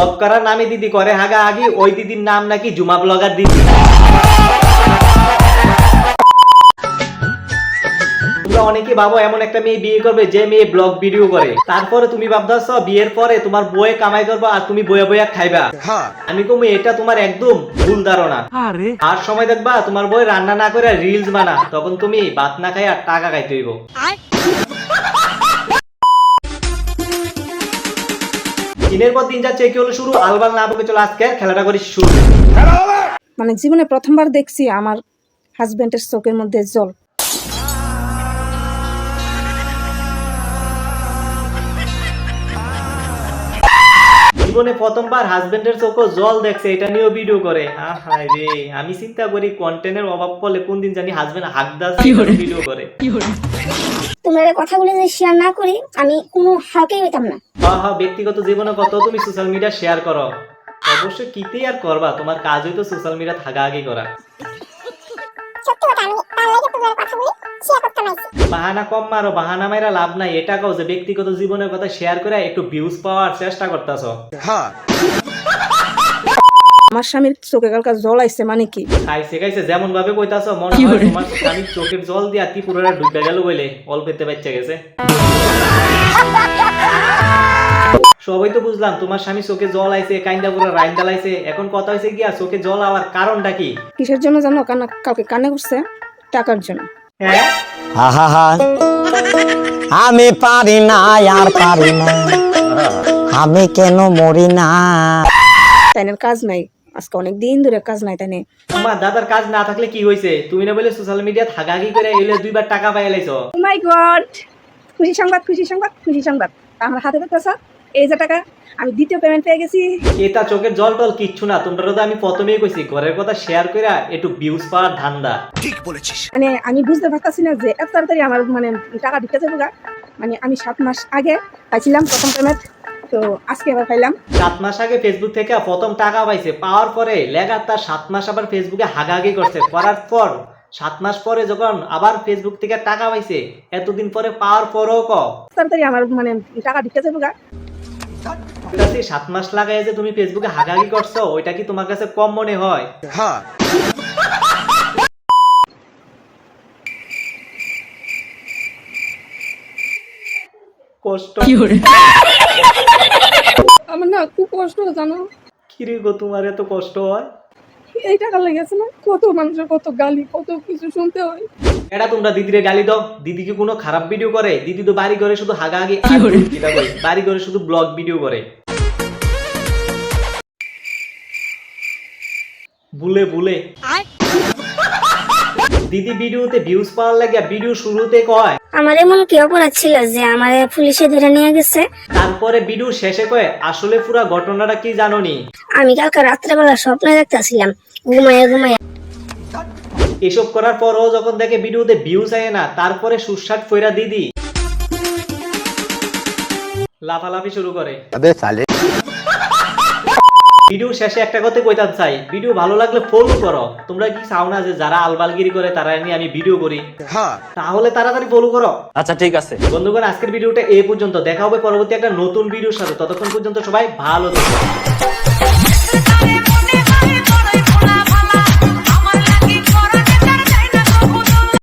Blog করার নামে দিদি করে হাগা আগে ওই দিদির নাম নাকি জুমা ব্লগার দিদি। তোমরা অনেকে ভাবো এমন একটা মেয়ে বিয়ে করবে যে মেয়ে ব্লগ ভিডিও করে। তারপরে তুমি ভাবতেছ বিয়ের পরে তোমার বয়ে কামাই করবে আর তুমি বয়ে বয়ে খাইবা। আমি কমু এটা তোমার একদম ভুল ধারণা। আর। সময় দেখবা তোমার বই রান্না না করে রিলস বানা তখন তুমি ভাত না খাই আর টাকা খাইতে হইব। দিনের পর দিন যাচ্ছে কি হলো শুরু। আলবাল না বকে চলো আজকে খেলাটা করি শুরু। মানে জীবনে প্রথমবার দেখছি আমার হাজবেন্ডের চোখের মধ্যে জল। জীবনে প্রথমবার হাজবেন্ডের চোখে জল দেখছে এটা নিয়েও ভিডিও করে। হ্যাঁ হায় রে আমি চিন্তা করি কন্টেন্টের অভাব পড়লে কোন দিন জানি হাজবেন্ড হাক দাস ভিডিও করে। তোমরা কথাগুলো যদি শেয়ার না করি আমি কোনো হালকেই হইতাম না। হ্যাঁ হ্যাঁ ব্যক্তিগত জীবনে কত তুমি সোশ্যাল মিডিয়া শেয়ার করো? অবশ্যই কিতেই আর করবা তোমার কাজই তো সোশ্যাল মিডিয়া থাকা আগে করা। বাহানা কম মারো বাহানা মাইরা লাভ নাই। এটা কাও যে ব্যক্তিগত জীবনের কথা শেয়ার করে একটু ভিউজ পাওয়ার চেষ্টা করতেছ। আমার স্বামীর চোখে কালকা জল আইছে মানে কি? খাইছে খাইছে যেমন ভাবে কইতাছ মনে হয় তোমার স্বামীর চোখের জল দিয়া কি পুরোটা ডুবে গেল বলে অল্পেতে বাচ্চা গেছে। সবাই তো বুঝলাম তোমার স্বামী চোখে জল আইছে কাইন্দা পুরো রাইন্দা লাইছে। এখন কথা হয়েছে গিয়া চোখে জল আওয়ার কারণটা কি? কিসের জন্য জানো? কান্না কাউকে কান্না করছে টাকার জন্য। আহা আমি পারি না আর পারি না। আমি কেন মরি না? তাইনের কাজ নাই। আজকে অনেক দিন ধরে কাজ নাই তাইনে। তোমার দাদার কাজ না থাকলে কি হয়েছে তুমি না বলে সোশ্যাল মিডিয়া থাকাকি করে এলে দুইবার টাকা পাই লাইছো। ও মাই গড খুশি সংবাদ খুশি সংবাদ খুশি সংবাদ। আমার হাতে দেখতেছ? এই যে টাকা আমি দ্বিতীয় পেমেন্ট পেয়ে গেছি। এটা চোখের জল টল কিচ্ছু না তোমরা তো আমি প্রথমেই কইছি ঘরের কথা শেয়ার করে একটু ভিউজ পাওয়ার ধান্দা। ঠিক বলেছিস। মানে আমি বুঝতে পারতাছি না যে এত তাড়াতাড়ি আমার মানে টাকা ঢুকে যাব। মানে আমি সাত মাস আগে পাইছিলাম প্রথম পেমেন্ট তো আজকে এবার পাইলাম। সাত মাস আগে ফেসবুক থেকে প্রথম টাকা পাইছে পাওয়ার পরে লেগার তার সাত মাস আবার ফেসবুকে হাগাহাগি করছে করার পর সাত মাস পরে যখন আবার ফেসবুক থেকে টাকা পাইছে এতদিন পরে পাওয়ার পরেও ক তাড়াতাড়ি আমার মানে টাকা ঢুকে যাব গা। সাত মাস লাগাই যে তুমি ফেসবুকে হাগাহাগি করছ ওইটা কি তোমার কাছে কম মনে হয়? কষ্ট। আমার না খুব কষ্ট হয় জানো? কিরে গো তোমার এত কষ্ট হয়? এই টাকা লেগেছে না? কত মানুষের কত গালি কত কিছু শুনতে হয়। এটা তোমরা দিদিরে গালি দাও? দিদি কি কোনো খারাপ ভিডিও করে? দিদি তো বাড়ি ঘরে শুধু হাগাহাগি বাড়ি ঘরে শুধু ব্লগ ভিডিও করে। ভুলে ভুলে দিদি ভিডিওতে ভিউজ পাওয়ার লাগে ভিডিও শুরুতে কয়? আমার এমন কি অপরাধ ছিল যে আমার পুলিশে ধরে নিয়ে গেছে? তারপরে ভিডিও শেষে কয় আসলে পুরা ঘটনাটা কি জানোনি? আমি কালকে রাত্রেবেলা স্বপ্নে দেখতেছিলাম। ঘুমাইয়া ঘুমাইয়া এসব করার পরও যখন দেখে ভিডিওতে ভিউজ আয় না তারপরে সুস্বাদ ফইরা দিদি লাফালাফি শুরু করে। ভিডিও শেষে একটা কথা কইতাম চাই ভিডিও ভালো লাগলে ফলো করো। তোমরা কি চাও না যে যারা আলবালগিরি করে তারা নিয়ে আমি ভিডিও করি? তাহলে তাড়াতাড়ি ফলো করো। আচ্ছা ঠিক আছে। বন্ধুগণ আজকের ভিডিওটা এই পর্যন্ত। দেখা হবে পরবর্তী একটা নতুন ভিডিওর সাথে। ততক্ষণ পর্যন্ত সবাই ভালো থেকো।